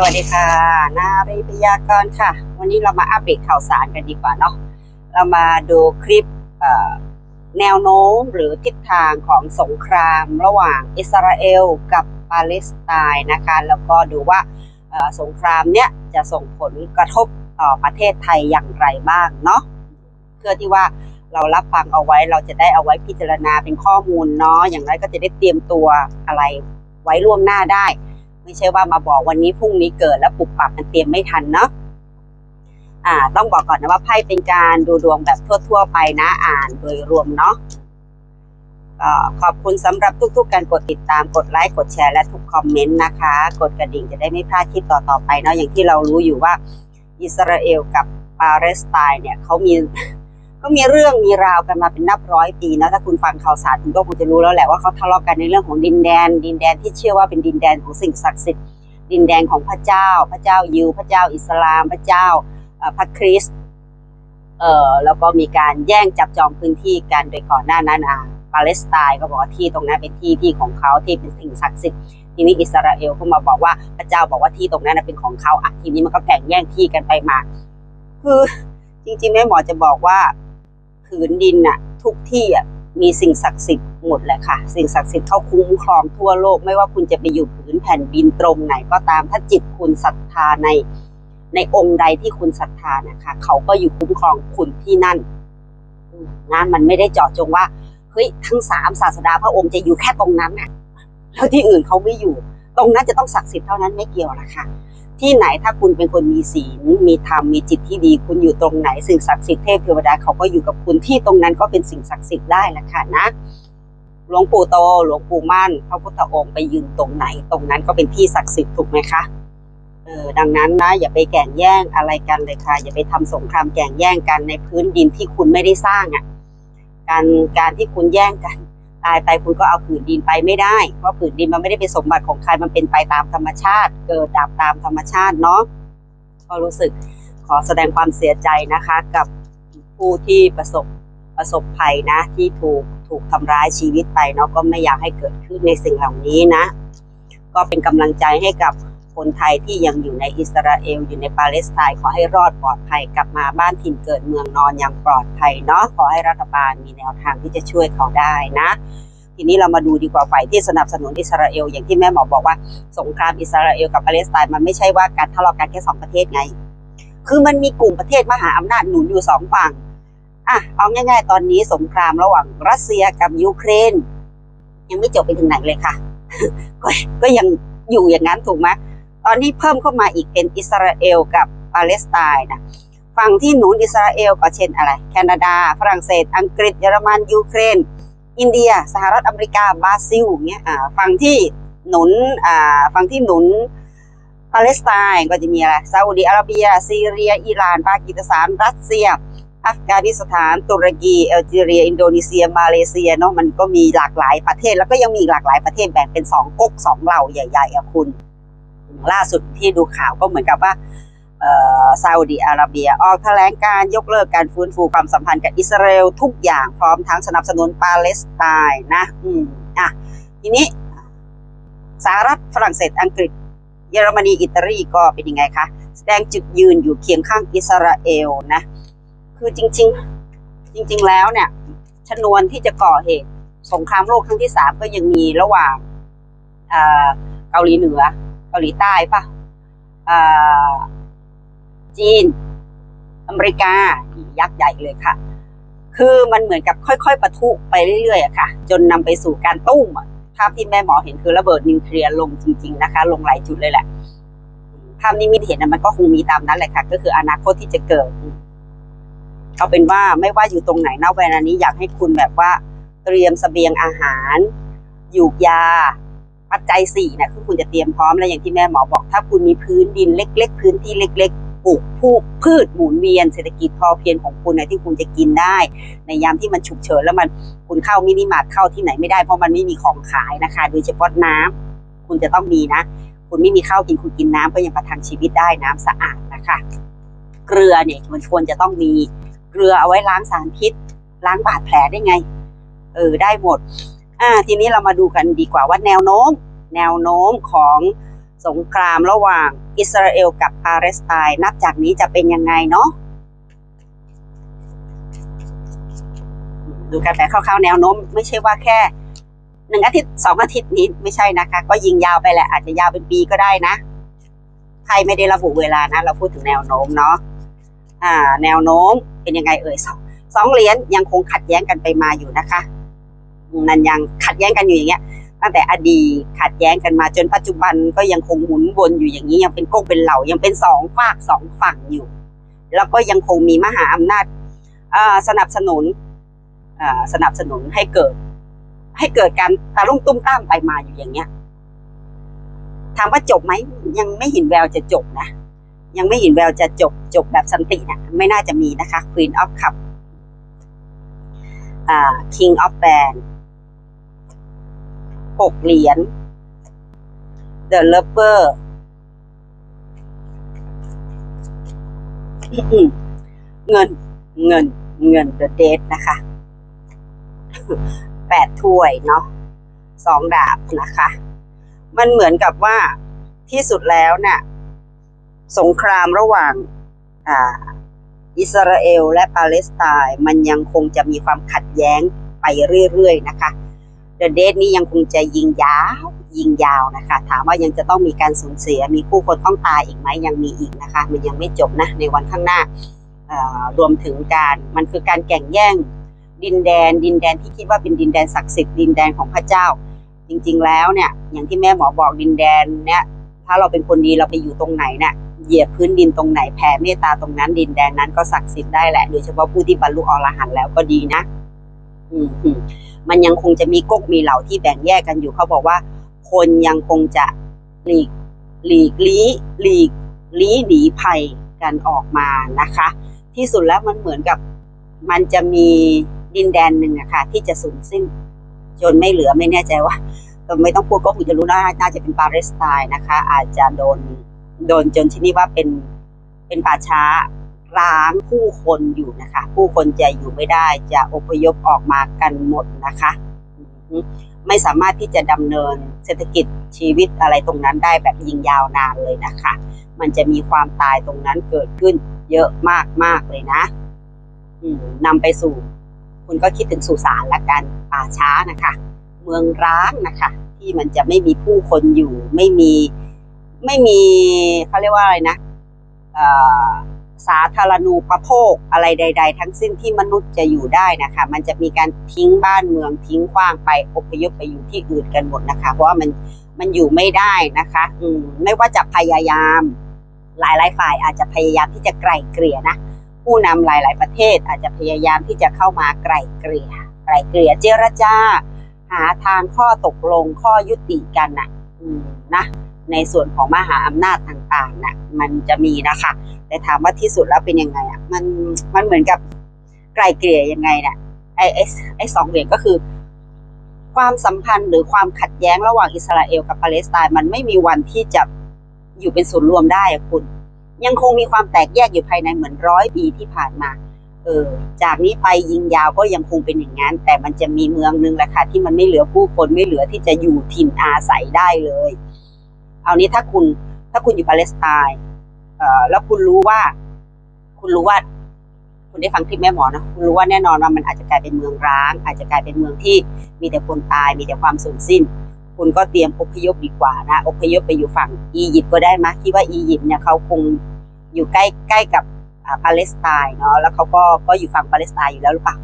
สวัสดีค่ะนารีพยากรค่ะ วันนี้เรามาอัปเดตข่าวสารกันดีกว่าเนาะเรามาดูคลิปแนวโน้มหรือทิศทางของสงครามระหว่างอิสราเอลกับปาเลสไตน์นะคะ แล้วก็ดูว่าสงครามเนี้ยจะส่งผลกระทบต่อประเทศไทยอย่างไรบ้างเนาะเพื่อที่ว่าเรารับฟังเอาไว้เราจะได้เอาไว้พิจารณาเป็นข้อมูลเนาะอย่างไรก็จะได้เตรียมตัวอะไรไว้ล่วงหน้าได้ ไม่ใช่ว่ามาบอกวันนี้พรุ่งนี้เกิดแล้วปรับปรับมันเตรียมไม่ทันเนาะอ่า ต้องบอกก่อนนะว่าไพ่เป็นการดูดวงแบบทั่ว ๆ ไปนะอ่านโดยรวมเนาะขอบคุณสำหรับทุก ๆ การกดติดตามกดไลค์กดแชร์และทุกคอมเมนต์นะคะ กดกระดิ่งจะได้ไม่พลาดคลิปต่อๆไปเนาะอย่างที่เรารู้อยู่ว่าอิสราเอลกับปาเลสไตน์เนี่ยเขามี ก็มีเรื่องมีราวกันมาเป็นนับร้อยปีนะถ้าคุณฟังข่าวสารคุณก็คงจะรู้แล้วแหละว่าเขาทะเลาะกันในเรื่องของดินแดน ดินแดนที่เชื่อว่าเป็นดินแดนของสิ่งศักดิ์สิทธิ์ดินแดนของพระเจ้า พระเจ้ายิว พระเจ้าอิสลาม พระเจ้าพระคริสต์เอ่อแล้วก็มีการแย่งจับจองพื้นที่กันโดยก่อนหน้านั้นอะปาเลสไตน์ก็บอกว่าที่ตรงนั้นเป็นที่ที่ของเขาที่เป็นสิ่งศักดิ์สิทธิ์ทีนี้อิสราเอลก็มาบอกว่าพระเจ้าบอกว่าที่ตรงนั้นเป็นของเขาอะทีนี้มันก็แข่งแย่งที่กันไปมา คือจริงๆแม่หมอจะบอกว่า ผืนดินน่ะทุกที่อะมีสิ่งศักดิ์สิทธิ์หมดแหละค่ะ สิ่งศักดิ์สิทธิ์เขาคุ้มครองทั่วโลก ไม่ว่าคุณจะไปอยู่ผืนแผ่นดินตรงไหนก็ตามถ้าจิตคุณศรัทธาในในองค์ใดที่คุณศรัทธานะคะเขาก็อยู่คุ้มครองคุณที่นั่นนะมันไม่ได้เจาะจงว่าเฮ้ยทั้งสามศาสดาพระองค์จะอยู่แค่ตรงนั้นน่ะแล้วที่อื่นเขาไม่อยู่ ตรงนั้นจะต้องศักดิ์สิทธิ์เท่านั้นไม่เกี่ยวนะคะ ที่ไหนถ้าคุณเป็นคนมีศีลมีธรรมมีจิตที่ดี คุณอยู่ตรงไหนสิ่งศักดิ์สิทธิ์เทพเทวดาเขาก็อยู่กับคุณที่ตรงนั้นก็เป็นสิ่งศักดิ์สิทธิ์ได้แหละค่ะนะหลวงปู่โตหลวงปู่มั่นพระพุทธองค์ไปยืนตรงไหน ตรงนั้นก็เป็นที่ศักดิ์สิทธิ์ถูกไหมคะเออดังนั้นนะอย่าไปแก่งแย่งอะไรกันเลยค่ะ อย่าไปทำสงครามแก่งแย่งกันในพื้นดินที่คุณไม่ได้สร้างอะการการที่คุณแย่งกัน ตายไปคุณก็เอาผืนดินไปไม่ได้ เพราะผืนดินมันไม่ได้เป็นสมบัติของใครมันเป็นไปตามธรรมชาติ เกิดดับตามธรรมชาติเนาะก็รู้สึกขอแสดงความเสียใจนะคะ กับผู้ที่ประสบประสบภัยนะที่ถูกถูกทำร้ายชีวิตไปเนาะก็ไม่อยากให้เกิดขึ้นในสิ่งเหล่านี้นะ ก็เป็นกำลังใจให้กับ คนไทยที่ยังอยู่ในอิสราเอลอยู่ในปาเลสไตน์ขอให้รอดปลอดภัยกลับมาบ้านถิ่นเกิดเมืองนอนอย่างปลอดภัยเนาะขอให้รัฐบาลมีแนวทางที่จะช่วยเขาได้นะ ทีนี้เรามาดูดีกว่าฝ่ายที่สนับสนุนอิสราเอลอย่างที่แม่หมอบอกว่าสงครามอิสราเอลกับปาเลสไตน์มันไม่ใช่ว่าการทะเลาะกันแค่สองประเทศไง คือมันมีกลุ่มประเทศมหาอำนาจหนุนอยู่สองฝั่งอะเอาง่าย ๆ ตอนนี้สงครามระหว่างรัสเซียกับยูเครน ยังไม่จบไปถึงไหนเลยค่ะ ก็ก็ยังอยู่อย่างนั้นถูกไหม ตอนนี้เพิ่มเข้ามาอีกเป็นอิสราเอลกับปาเลสไตน์นะฝั่งที่หนุนอิสราเอลก็เช่นอะไร แคนาดา ฝรั่งเศส อังกฤษ เยอรมัน ยูเครน อินเดีย สหรัฐอเมริกา บราซิลเงี้ย อ่า ฝั่งที่หนุน อ่า ฝั่งที่หนุนปาเลสไตน์ก็จะมีอะไร ซาอุดิอาระเบีย ซีเรีย อิหร่าน ปากีสถาน รัสเซีย อัฟกานิสถาน ตุรกีแอลจีเรีย อินโดนีเซีย มาเลเซีย เนาะ มันก็มีหลากหลายประเทศ แล้วก็ยังมีหลากหลายประเทศแบ่งเป็นสองก๊กสองเหล่าใหญ่ๆอะคุณ ล่าสุดที่ดูข่าวก็เหมือนกับว่าซาอุดิอาระเบีย ออกแถลงการยกเลิกการฟื้นฟูความสัมพันธ์กับอิสราเอลทุกอย่างพร้อมทั้งสนับสนุนปาเลสไตน์นะ อืมอะทีนี้สหรัฐฝรั่งเศสอังกฤษ เยอรมนีอิตาลีก็เป็นยังไงคะ แสดงจุดยืนอยู่เคียงข้างอิสราเอลนะ คือจริง ๆ จริง ๆ แล้วเนี่ย ชนวนที่จะก่อเหตุ สงครามโลกครั้งที่สามก็ยังมีระหว่างเกาหลีเหนือาหลีใต้ปะเอ่อจีน อเมริกายักษ์ใหญ่เลยค่ะ คือมันเหมือนกับค่อยๆปะทุไปเรื่อยๆค่ะ จนนำไปสู่การตุ้มภาพที่แม่หมอเห็นคือระเบิดนิวเคลียร์ลงจริง ๆนะคะ ลงหลายจุดเลยแหละภาพนี้มิเห็นมันก็คงมีตามนั้นแหละค่ะ ก็คืออนาคตที่จะเกิดเอาเป็นว่าไม่ว่าอยู่ตรงไหนณเวลานี้อยากให้คุณแบบว่า เตรียมเสบียงอาหาร หยูกยา ปัจจัยสี่นะคือคุณจะเตรียมพร้อมแล้วอย่างที่แม่หมอบอก ถ้าคุณมีพื้นดินเล็ก ๆ พื้นที่เล็ก ๆปลูกพืชพืชหมุนเวียนเศรษฐกิจพอเพียงของคุณนที่คุณจะกินได้ ในยามที่มันฉุกเฉินแล้วมันคุณเข้ามินิมาร์ทเข้าที่ไหนไม่ได้เพราะมันไม่มีของขายนะคะ โดยเฉพาะน้ำคุณจะต้องมีนะ คุณไม่มีข้าวกินคุณกินน้ำก็ยังประทังชีวิตได้น้ำสะอาดนะคะ เกลือเนี่ยมันควรจะต้องมีเกลือเอาไว้ล้างสารพิษ ล้างบาดแผลได้ไง เออได้หมด อ่าทีนี้เรามาดูกันดีกว่าว่าแนวโน้ม แนวโน้มของสงครามระหว่างอิสราเอลกับปาเลสไตน์นับจากนี้จะเป็นยังไงเนาะดูกันแบบคร่าวๆแนวโน้ม ไม่ใช่ว่าแค่หนึ่งอาทิตย์สองอาทิตย์นี้ไม่ใช่นะคะ ก็ยิงยาวไปแหละอาจจะยาวเป็นปีก็ได้นะไทยไม่ได้ระบุเวลานะเราพูดถึงแนวโน้มเนาะอ่า แนวโน้มเป็นยังไงเอ่ยสองสองเหรียญยังคงขัดแย้งกันไปมาอยู่นะคะ มันยังขัดแย้งกันอยู่อย่างเงี้ยตั้งแต่อดีตขัดแย้งกันมาจนปัจจุบันก็ยังคงหมุนวนอยู่อย่างนี้ยังเป็นก้งเป็นเหล่ายังเป็นสองฝากสองฝั่งอยู่ แล้วก็ยังคงมีมหาอำนาจสนับสนุนสนับสนุนให้เกิด ให้เกิดการตาลุ่มตุ้มต้ามไปมาอยู่อย่างเงี้ยถามว่าจบไหมยังไม่เห็นแววจะจบนะ ยังไม่เห็นแววจะจบจบแบบสันตินะไม่น่าจะมีนะคะ Queen of Cup อ่า King of Band หกเหรียญ The Lover เงินเงินเงิน The Date นะคะแปดถ้วยเนาะสองดาบนะคะ มันเหมือนกับว่าที่สุดแล้วเนี่ยสงครามระหว่างอ่าอิสราเอลและปาเลสไตน์มันยังคงจะมีความขัดแย้งไปเรื่อยๆนะคะ เดอะเดทนี้ยังคงจะยิงยาวยิงยาวนะคะ ถามว่ายังจะต้องมีการสูญเสีย มีผู้คนต้องตายอีกไหมยังมีอีกนะคะ มันยังไม่จบนะในวันข้างหน้ารวมถึงการมันคือการแข่งแย่งดินแดน ดินแดนที่คิดว่าเป็นดินแดนศักดิ์สิทธิ์ดินแดนของพระเจ้า จริงๆแล้วเนี่ย อย่างที่แม่หมอบอกดินแดนเนี่ยถ้าเราเป็นคนดีเราไปอยู่ตรงไหนเนี่ยเหยียบพื้นดินตรงไหนแผ่เมตตาตรงนั้นดินแดนนั้นก็ศักดิ์สิทธิ์ได้แหละโดยเฉพาะผู้ที่บรรลุอรหันต์แล้วก็ดีนะ มันยังคงจะมีก๊กมีเหล่าที่แบ่งแยกกันอยู่เขาบอกว่า คนยังคงจะหลีกหลีกลี้หลีกลี้หนีภัยกันออกมานะคะ ที่สุดแล้วมันเหมือนกับมันจะมีดินแดนหนึ่งอะค่ะที่จะสูญสิ้นจนไม่เหลือไม่แน่ใจว่าไม่ต้องพูดก็คงจะรู้น่าน่าจะเป็นปาเลสไตน์นะคะ อาจจะโดนโดนจนที่นี่ว่าเป็นเป็นป่าช้า ร้างผู้คนอยู่นะคะ ผู้คนจะอยู่ไม่ได้จะอพยพออกมากันหมดนะคะ ไม่สามารถที่จะดำเนินเศรษฐกิจชีวิตอะไรตรงนั้นได้แบบยิงยาวนานเลยนะคะ มันจะมีความตายตรงนั้นเกิดขึ้นเยอะมากมากๆเลยนะอืมนำไปสู่ คุณก็คิดถึงสุสานละกันป่าช้านะคะ เมืองร้างนะคะ ที่มันจะไม่มีผู้คนอยู่ ไม่มี ไม่มีเขาเรียกว่าอะไรนะเอ่อ สาธารณูปโภคอะไรใด ๆ ทั้งสิ้นที่มนุษย์จะอยู่ได้นะคะ มันจะมีการทิ้งบ้านเมืองทิ้งขว้างไปอพยพไปอยู่ที่อื่นกันหมดนะคะ เพราะว่ามันมันอยู่ไม่ได้นะคะอืมไม่ว่าจะพยายาม หลายๆฝ่ายอาจจะพยายามที่จะไกล่เกลี่ยนะผู้นำหลาย ๆ ประเทศอาจจะพยายามที่จะเข้ามาไกล่เกลี่ยไกล่เกลี่ยเจรจาหาทางข้อตกลงข้อยุติกันน่ะนะ ในส่วนของมหาอำนาจต่างๆน่ะมันจะมีนะคะ แต่ถามว่าที่สุดแล้วเป็นยังไงอะมันมันเหมือนกับไกลเกลี่ยยังไงน่ะไอไอไอสองเหรียญก็คือ ความสัมพันธ์หรือความขัดแย้งระหว่างอิสราเอลกับปาเลสไตน์มันไม่มีวันที่จะอยู่เป็นศูนย์รวมได้คุณ ยังคงมีความแตกแยกอยู่ภายในเหมือนร้อยปีที่ผ่านมาเออจากนี้ไปยิงยาวก็ยังคงเป็นอย่างนั้น แต่มันจะมีเมืองนึงแหละค่ะที่มันไม่เหลือผู้คนไม่เหลือที่จะอยู่ถิ่นอาศัยได้เลย เอานี้ถ้าคุณถ้าคุณอยู่ปาเลสไตน์แล้วคุณรู้ว่า คุณรู้ว่า คุณได้ฟังคลิปแม่หมอนะคุณรู้ว่าแน่นอนว่ามันอาจจะกลายเป็นเมืองร้าง อาจจะกลายเป็นเมืองที่มีแต่คนตาย มีแต่ความสูญสิ้น คุณก็เตรียมอพยพดีกว่านะอพยพไปอยู่ฝั่งอียิปต์ก็ได้มะคิดว่าอียิปต์เนี่ยเขาคงอยู่ใกล้ใกล้กับปาเลสไตน์เนาะแล้วเขาก็ก็อยู่ฝั่งปาเลสไตน์อยู่แล้วหรือเปล่า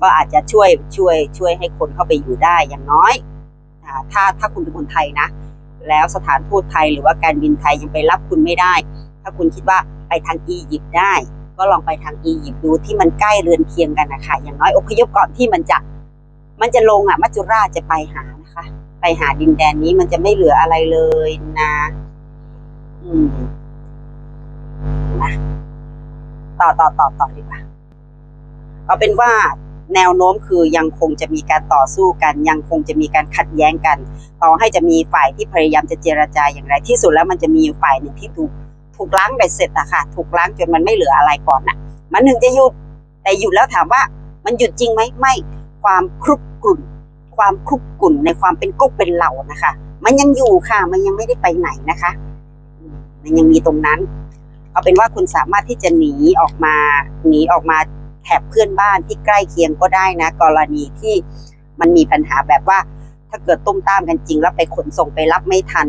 ก็อาจจะช่วยช่วยช่วยให้คนเข้าไปอยู่ได้อย่างน้อยถ้าถ้าคุณเป็นคนไทยนะ แล้วสถานทูตไทยหรือว่าการบินไทยยังไปรับคุณไม่ได้ ถ้าคุณคิดว่าไปทางอียิปต์ได้ ก็ลองไปทางอียิปต์ดูที่มันใกล้เรือนเคียงกันนะคะอย่างน้อยอพยพก่อนที่มันจะมันจะลงอะมัจจุราชจะไปหานะคะ ไปหาดินแดนนี้มันจะไม่เหลืออะไรเลยนะ อืมนะต่อต่อต่อต่อดีกว่าเอาเป็นว่า แนวโน้มคือยังคงจะมีการต่อสู้กัน ยังคงจะมีการขัดแย้งกัน ต่อให้จะมีฝ่ายที่พยายามจะเจรจาอย่างไร ที่สุดแล้วมันจะมีอยู่ฝ่ายหนึ่งที่ถูกถูกล้างไปเสร็จอะค่ะ ถูกล้างจนมันไม่เหลืออะไรก่อนน่ะมันถึงจะหยุด แต่หยุดแล้วถามว่ามันหยุดจริงไหมไม่ ความครุบกรุ่น ความครุบกรุ่นในความเป็นก๊กเป็นเหล่านะคะ มันยังอยู่ค่ะ มันยังไม่ได้ไปไหนนะคะ มันยังมีตรงนั้น เอาเป็นว่าคุณสามารถที่จะหนีออกมา หนีออกมา แถบเพื่อนบ้านที่ใกล้เคียงก็ได้นะ กรณีที่มันมีปัญหาแบบว่า ถ้าเกิดตุ้มตามกันจริง แล้วไปขนส่งไปรับไม่ทัน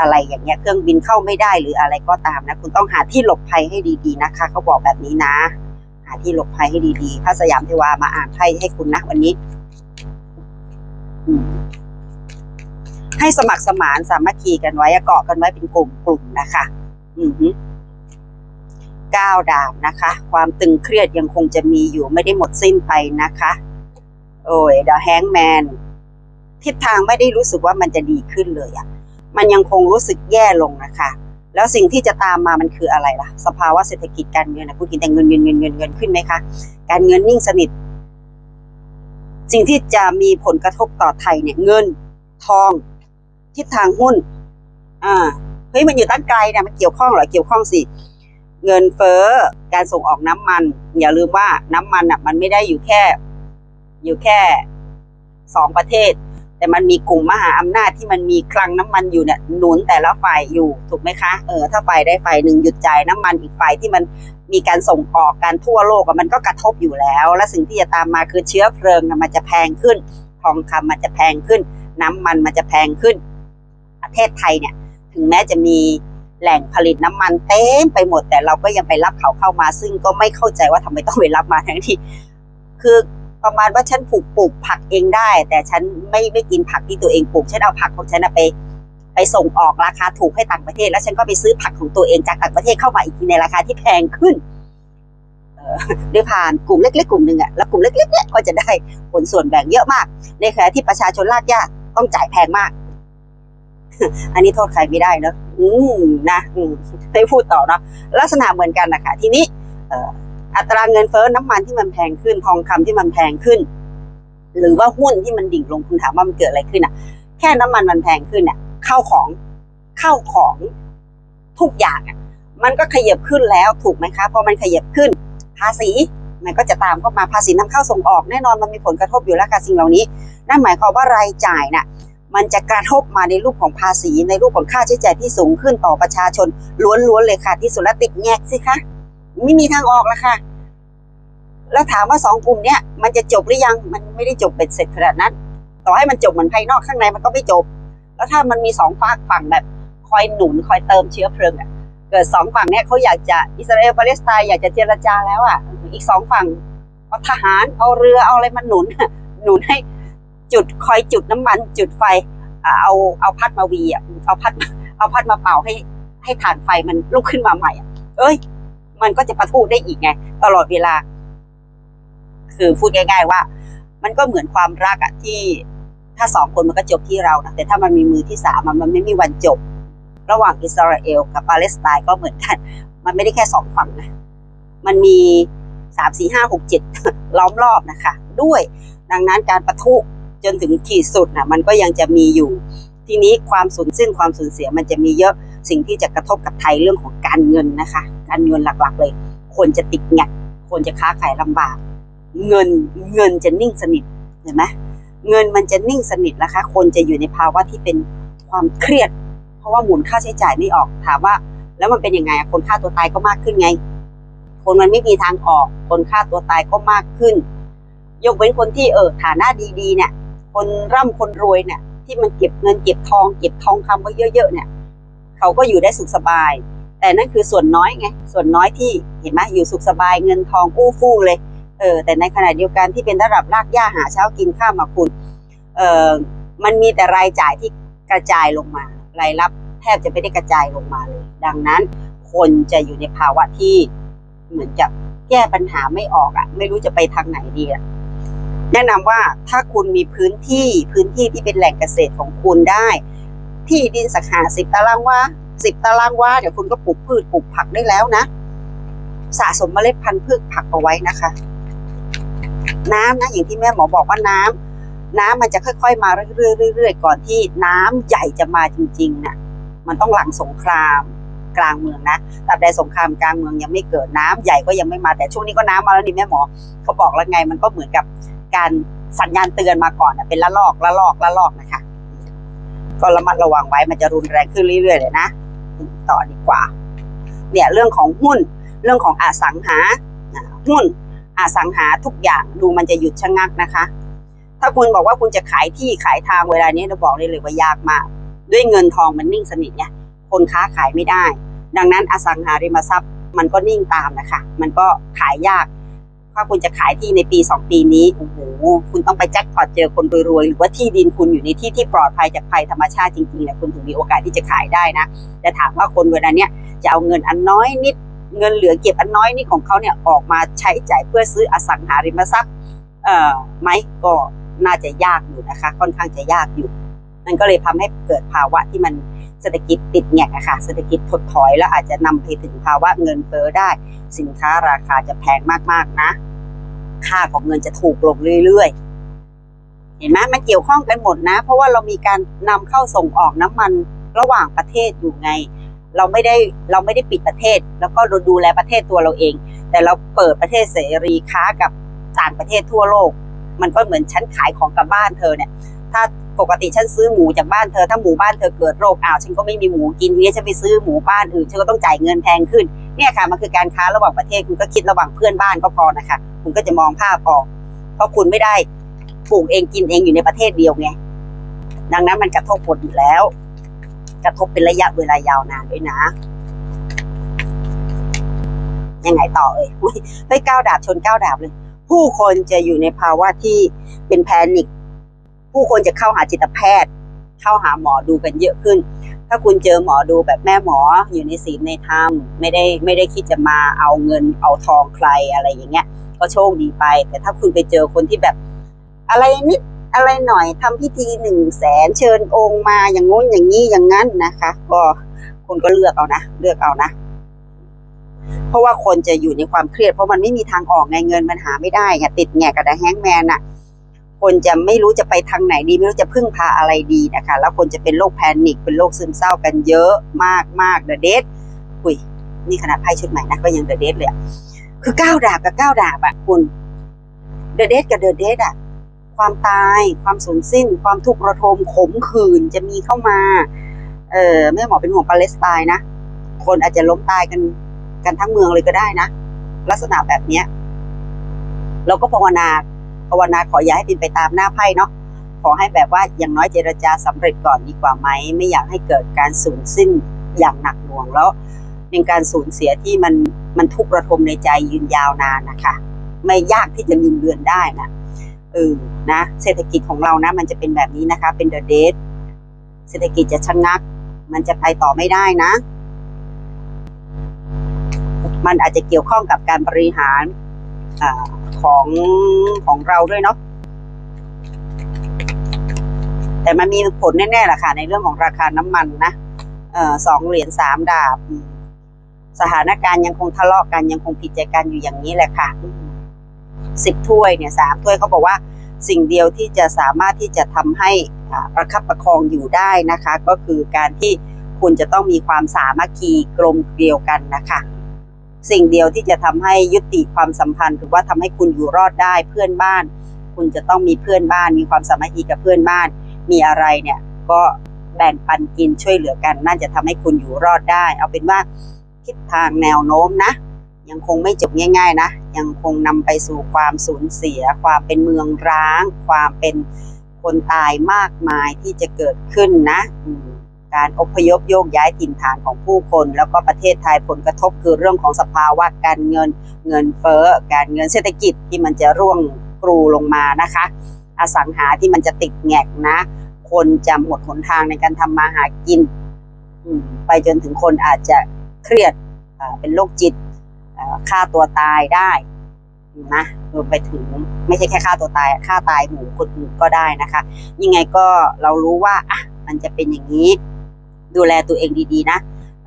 อะไรอย่างเงี้ยเครื่องบินเข้าไม่ได้หรืออะไรก็ตามนะคุณต้องหาที่หลบภัยให้ดีๆนะคะ เขาบอกแบบนี้นะ หาที่หลบภัยให้ดีๆพระสยามเทวามาอ่านไพ่ให้คุณนะวันนี้ให้สมัครสมานสามัคคีกันไว้เกาะกันไว้เป็นกลุ่มๆนะคะ อือฮึ ก้าวดาบนะคะ ความตึงเครียดยังคงจะมีอยู่ไม่ได้หมดสิ้นไปนะคะ โอ้ย The Hangman ทิศทางไม่ได้รู้สึกว่ามันจะดีขึ้นเลยอะ่ะมันยังคงรู้สึกแย่ลงนะคะ แล้วสิ่งที่จะตามมามันคืออะไรล่ะ สภาวะเศรษฐกิจการเงินนะคุณกินแต่เงินเงินเงินเงินเงินขึ้นไหมคะ การเงินนิ่งสนิท สิ่งที่จะมีผลกระทบต่อไทยเนี่ยเงิน ทอง ทิศทางหุ้น อ่า เฮ้ยมันอยู่ตั้งไกลนะมันเกี่ยวข้องเหรอ เกี่ยวข้องสิ เงินเฟ้อการส่งออกน้ำมัน อย่าลืมว่าน้ำมันอะมันไม่ได้อยู่แค่ อยู่แค่สองประเทศ แต่มันมีกลุ่มมหาอำนาจที่มันมีคลังน้ำมันอยู่เนี่ยหนุนแต่ละฝ่ายอยู่ถูกไหมคะเออถ้าฝ่ายได้ฝ่ายหนึ่งหยุดจ่ายน้ำมันอีกฝ่ายที่มันมีการส่งออกการทั่วโลกมันก็กระทบอยู่แล้ว และสิ่งที่จะตามมาคือเชื้อเพลิงมันจะแพงขึ้น ทองคำมันจะแพงขึ้น น้ำมันมันจะแพงขึ้น ประเทศไทยเนี่ย ถึงแม้จะมี แหล่งผลิตน้ำมันเต็มไปหมด แต่เราก็ยังไปรับเขาเข้ามา ซึ่งก็ไม่เข้าใจว่าทำไมต้องไปรับมาทั้งที่คือประมาณว่าฉันปลูกปลูกผักเองได้ แต่ฉันไม่ไม่กินผักที่ตัวเองปลูกฉันเอาผักของฉันไป ไปส่งออกราคาถูกให้ต่างประเทศ แล้วฉันก็ไปซื้อผักของตัวเองจากต่างประเทศเข้ามาอีกทีในราคาที่แพงขึ้นเออด้วยผ่านกลุ่มเล็ก ๆ กลุ่มหนึ่งอะแล้วกลุ่มเล็กๆเนี่ยก็จะได้ผลส่วนแบ่งเยอะมาก ในขณะที่ประชาชนลากยากต้องจ่ายแพงมาก อันนี้โทษใครไม่ได้เนอะอืมนะอืมไม่พูดต่อเนาะลักษณะเหมือนกันนะคะทีนี้อัตราเงินเฟ้อน้ำมันที่มันแพงขึ้นทองคำที่มันแพงขึ้น หรือว่าหุ้นที่มันดิ่งลงคุณถามว่ามันเกิดอะไรขึ้นอะ แค่น้ำมันมันแพงขึ้นเนี่ยข้าของเข้าของทุกอย่างอะมันก็ขยับขึ้นแล้วถูกไหมคะพอมันขยับขึ้น ภาษีมันก็จะตามเข้ามาภาษีนำเข้าส่งออกแน่นอนมันมีผลกระทบอยู่แล้วค่ะสิ่งเหล่านี้ นั่นหมายความว่ารายจ่ายน่ะ มันจะกระทบมาในรูปของภาษีในรูปของค่าใช้จ่ายที่สูงขึ้นต่อประชาชนล้วนๆเลยค่ะ ที่สุดแล้วติดแงกสิคะไม่มีทางออกแล้วค่ะ แล้วถามว่าสองกลุ่มเนี้ยมันจะจบหรือยังมันไม่ได้จบเป็นเสร็จขนาดนั้น ต่อให้มันจบเหมือนภายนอกข้างในมันก็ไม่จบ แล้วถ้ามันมีสองฝั่งฝั่งแบบคอยหนุนคอยเติมเชื้อเพลิงอะเกิดสองฝั่งเนี้ยเขาอยากจะอิสราเอลปาเลสไตน์อยากจะเจรจาแล้วอะอีกสองฝั่งเอาทหารเอาเรือเอาอะไรมาหนุนหนุนให้ จุดคอยจุดน้ำมันจุดไฟเอาเอาพัดมาวีอะเอาพัดเอาพัดมาเป่าให้ให้ฐานไฟมันลุกขึ้นมาใหม่อะเอ้ย มันก็จะประทุได้อีกไง ตลอดเวลา คือพูดง่ายๆว่า มันก็เหมือนความรักอะที่ถ้าสองคนมันก็จบที่เรานะแต่ถ้ามันมีมือที่สามมันไม่มีวันจบ ระหว่างอิสราเอลกับปาเลสไตน์ก็เหมือนกัน มันไม่ได้แค่สองฝั่งนะมันมีสามสี่ห้าหกเจ็ดล้อมรอบนะคะ ด้วย ดังนั้นการประทุ จนถึงขีดสุดนะมันก็ยังจะมีอยู่ ทีนี้ความสูญสิ้นความสูญเสียมันจะมีเยอะสิ่งที่จะกระทบกับไทยเรื่องของการเงินนะคะ การเงินหลักๆ เลย คนจะติดแงกคนจะค้าขายลำบาก เงินเงินจะนิ่งสนิทเห็นไหมเงินมันจะนิ่งสนิทนะคะ คนจะอยู่ในภาวะที่เป็นความเครียด เพราะว่าหมุนค่าใช้จ่ายไม่ออกถามว่า แล้วมันเป็นยังไงคนฆ่าตัวตายก็มากขึ้นไง คนมันไม่มีทางออก คนฆ่าตัวตายก็มากขึ้น ยกเว้นคนที่เออฐานะดีๆเนี่ย คนร่ำคนรวยเนี่ย ที่มันเก็บเงินเก็บทองเก็บทองคำไว้เยอะๆเนี่ย เขาก็อยู่ได้สุขสบาย แต่นั่นคือส่วนน้อยไงส่วนน้อยที่เห็นไหมอยู่สุขสบายเงินทองอู้ฟู่เลยเออแต่ในขณะเดียวกันที่เป็นระดับรากหญ้าหาเช้ากินข้าวมาคุณเออมันมีแต่รายจ่ายที่กระจายลงมารายรับแทบจะไม่ได้กระจายลงมาเลย ดังนั้นคนจะอยู่ในภาวะที่เหมือนจะแก้ปัญหาไม่ออกอะไม่รู้จะไปทางไหนดีอะ แนะนำว่าถ้าคุณมีพื้นที่พื้นที่ที่เป็นแหล่งเกษตรของคุณได้ ที่ดินสักหาสิบตารางวาสิบตารางวาเดี๋ยวคุณก็ปลูกพืชปลูกผักได้แล้วนะ สะสมเมล็ดพันธุ์พืชผักเอาไว้นะคะ น้ำนะอย่างที่แม่หมอบอกว่าน้ำน้ำมันจะค่อยๆ มาเรื่อยๆเรื่อยก่อนที่น้ำใหญ่จะมาจริงๆน่ะ มันต้องหลังสงครามกลางเมืองนะตราบใดสงครามกลางเมืองยังไม่เกิดน้ำใหญ่ก็ยังไม่มาแต่ช่วงนี้ก็น้ำมาแล้วนี่แม่หมอเขาบอกแล้วไงมันก็เหมือนกับ การสัญญาณเตือนมาก่อนเป็นละลอกละลอกละลอกนะคะ ก็ระมัดระวังไว้มันจะรุนแรงขึ้นเรื่อยๆเลยนะต่อดีกว่า เนี่ยเรื่องของหุ้น เรื่องของอสังหาหุ้นอสังหาทุกอย่างดูมันจะหยุดชะงักนะคะ ถ้าคุณบอกว่าคุณจะขายที่ขายทางเวลานี้เราบอกได้เลยว่ายากมาก ด้วยเงินทองมันนิ่งสนิทไงคนค้าขายไม่ได้ ดังนั้นอสังหาริมทรัพย์มันก็นิ่งตามนะคะ มันก็ขายยาก ถ้าคุณจะขายที่ในปี 2 ปีนี้โอ้โหคุณต้องไปแจ็คพอตเจอคนรวยๆ หรือว่าที่ดินคุณอยู่ในที่ที่ปลอดภัยจากภัยธรรมชาติจริงๆเนี่ยคุณถึงมีโอกาสที่จะขายได้นะแต่ถามว่าคนเวลาเนี้ยจะเอาเงินอันน้อยนิดเงินเหลือเก็บอันน้อยนิดของเขาเนี่ยออกมาใช้จ่ายเพื่อซื้ออสังหาริมทรัพย์เอ่อไหมก็น่าจะยากอยู่นะคะ ค่อนข้างจะยากอยู่ มันก็เลยทำให้เกิดภาวะที่มันเศรษฐกิจติดแงกอะค่ะเศรษฐกิจถดถอยแล้วอาจจะนำไปถึงภาวะเงินเฟ้อได้ สินค้าราคาจะแพงมากๆนะ ค่าของเงินจะถูกลงเรื่อยๆ เห็นไหมมันเกี่ยวข้องกันหมดนะ เพราะว่าเรามีการนำเข้าส่งออกน้ำมันระหว่างประเทศอยู่ไง เราไม่ได้เราไม่ได้ปิดประเทศ แล้วก็ดูแลประเทศตัวเราเอง แต่เราเปิดประเทศเสรีค้ากับต่างประเทศทั่วโลก มันก็เหมือนฉันขายของกับบ้านเธอเนี่ย ถ้าปกติฉันซื้อหมูจากบ้านเธอ ถ้าหมูบ้านเธอเกิดโรคอ้าวฉันก็ไม่มีหมูกินทีนี้ฉันไปซื้อหมูบ้านอื่นฉันก็ต้องจ่ายเงินแพงขึ้นเนี่ยค่ะมันคือการค้าระหว่างประเทศคุณก็คิดระหว่างเพื่อนบ้านก็พอนะคะ คุณก็จะมองภาพออก เพราะคุณไม่ได้ปลูกเองกินเองอยู่ในประเทศเดียวไงดังนั้นมันกระทบหมดอยู่แล้ว กระทบเป็นระยะเวลายาวนานด้วยนะยังไงต่อเอ่ยอุ๊ยเฮ้ยก้าวดาบชนก้าวดาบเลย ผู้คนจะอยู่ในภาวะที่เป็นแพนิค ผู้คนจะเข้าหาจิตแพทย์ เข้าหาหมอดูกันเยอะขึ้น ถ้าคุณเจอหมอดูแบบแม่หมออยู่ในศีลในธรรมไม่ได้ไม่ได้คิดจะมาเอาเงินเอาทองใครอะไรอย่างเงี้ย ก็โชคดีไป แต่ถ้าคุณไปเจอคนที่แบบ อะไรนิดอะไรหน่อยทำพิธีหนึ่งแสนเชิญองค์มาอย่างงู้นอย่างนี้อย่างนั้นนะคะ ก็คุณก็เลือกเอานะ เลือกเอานะ เพราะว่าคนจะอยู่ในความเครียดเพราะมันไม่มีทางออกไงเงินมันหาไม่ได้ไงติดแงกกับแฮงแมนอะ คนจะไม่รู้จะไปทางไหนดี ไม่รู้จะพึ่งพาอะไรดีนะคะ แล้วคนจะเป็นโรคแพนิคเป็นโรคซึมเศร้ากันเยอะมากมากเดอะเดทอุยนี่ขนาดไพ่ชุดใหม่นะก็ยังเดอะเดทเลยคือก้าวดาบกับก้าวดาบอะคุณเดอะเดทกับเดอะเดทอะความตายความสูญสิ้น ความทุกข์ระทมขมขื่นจะมีเข้ามา เออแม่หมอเป็นห่วงปาเลสไตน์นะ คนอาจจะล้มตายกันกันทั้งเมืองเลยก็ได้นะ ลักษณะแบบเนี้ยเราก็ภาวนา ภาวนาขออย่าให้เป็นไปตามหน้าไพ่เนาะขอให้แบบว่าอย่างน้อยเจรจาสำเร็จก่อนดีกว่าไหมไม่อยากให้เกิดการสูญสิ้นอย่างหนักหน่วงแล้วเป็นการสูญเสียที่มันมันทุกข์ระทมในใจยืนยาวนานนะคะ ไม่ยากที่จะลืมเลือนได้นะเออนะ เศรษฐกิจของเรานะ มันจะเป็นแบบนี้นะคะ เป็นเดอะเดทเศรษฐกิจจะชะงัก มันจะไปต่อไม่ได้นะ มันอาจจะเกี่ยวข้องกับการบริหารอ่า ของของเราด้วยเนาะแต่มันมีผลแน่ๆแหละค่ะ ในเรื่องของราคาน้ำมันนะเออสองเหรียญสามดาบ สถานการณ์ยังคงทะเลาะกันยังคงผิดใจกันอยู่อย่างนี้แหละค่ะสิบถ้วยเนี่ยสามถ้วยเขาบอกว่าสิ่งเดียวที่จะสามารถที่จะทำให้ประคับประคองอยู่ได้นะคะ ก็คือการที่คุณจะต้องมีความสามัคคีกลมเกลียวกันนะคะ สิ่งเดียวที่จะทำให้ยุติความสัมพันธ์ หรือว่าทำให้คุณอยู่รอดได้เพื่อนบ้าน คุณจะต้องมีเพื่อนบ้าน มีความสามัคคีกับเพื่อนบ้าน มีอะไรเนี่ยก็แบ่งปันกินช่วยเหลือกันน่าจะทำให้คุณอยู่รอดได้ เอาเป็นว่าทิศทางแนวโน้มนะ ยังคงไม่จบง่าย ๆ นะ ยังคงนำไปสู่ความสูญเสีย ความเป็นเมืองร้าง ความเป็นคนตายมากมายที่จะเกิดขึ้นนะ การอพยพโยกย้ายถิ่นฐานของผู้คน แล้วก็ประเทศไทยผลกระทบคือเรื่องของสภาวะการเงินเงินเฟ้อการเงินเศรษฐกิจที่มันจะร่วงกรูลงมานะคะ อสังหาที่มันจะติดแงกนะ คนจะหมดหนทางในการทำมาหากิน ไปจนถึงคนอาจจะเครียดเป็นโรคจิตฆ่าตัวตายได้นะรวมไปถึงไม่ใช่แค่ฆ่าตัวตายฆ่าตายหมู่คนอื่นก็ได้นะคะ ยังไงก็เรารู้ว่าอะมันจะเป็นอย่างนี้ ดูแลตัวเองดีๆนะ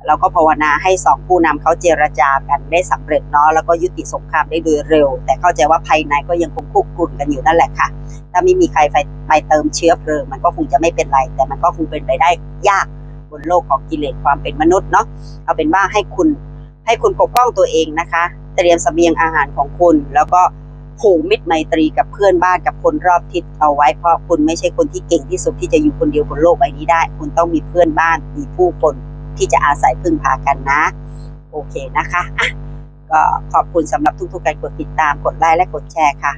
เราก็ภาวนาให้สองผู้นำเขาเจรจากันได้สำเร็จเนาะแล้วก็ยุติสงครามได้โดยเร็ว แต่เข้าใจว่าภายในก็ยังคงคุกรุ่นกันอยู่นั่นแหละค่ะ ถ้าไม่มีใครไปไปเติมเชื้อเพลิงมันก็คงจะไม่เป็นไร แต่มันก็คงเป็นไปได้ยากบนโลกของกิเลสความเป็นมนุษย์เนาะเอาเป็นว่าให้คุณให้คุณปกป้องตัวเองนะคะ เตรียมเสบียงอาหารของคุณแล้วก็ ผูกมิตรไมตรีกับเพื่อนบ้านกับคนรอบทิศเอาไว้เพราะคุณไม่ใช่คนที่เก่งที่สุดที่จะอยู่คนเดียวบนโลกใบนี้ได้ คุณต้องมีเพื่อนบ้านมีผู้คนที่จะอาศัยพึ่งพากันนะ โอเคนะคะอะก็ขอบคุณสำหรับทุกๆการกดติดตามกดไลค์และกดแชร์ค่ะ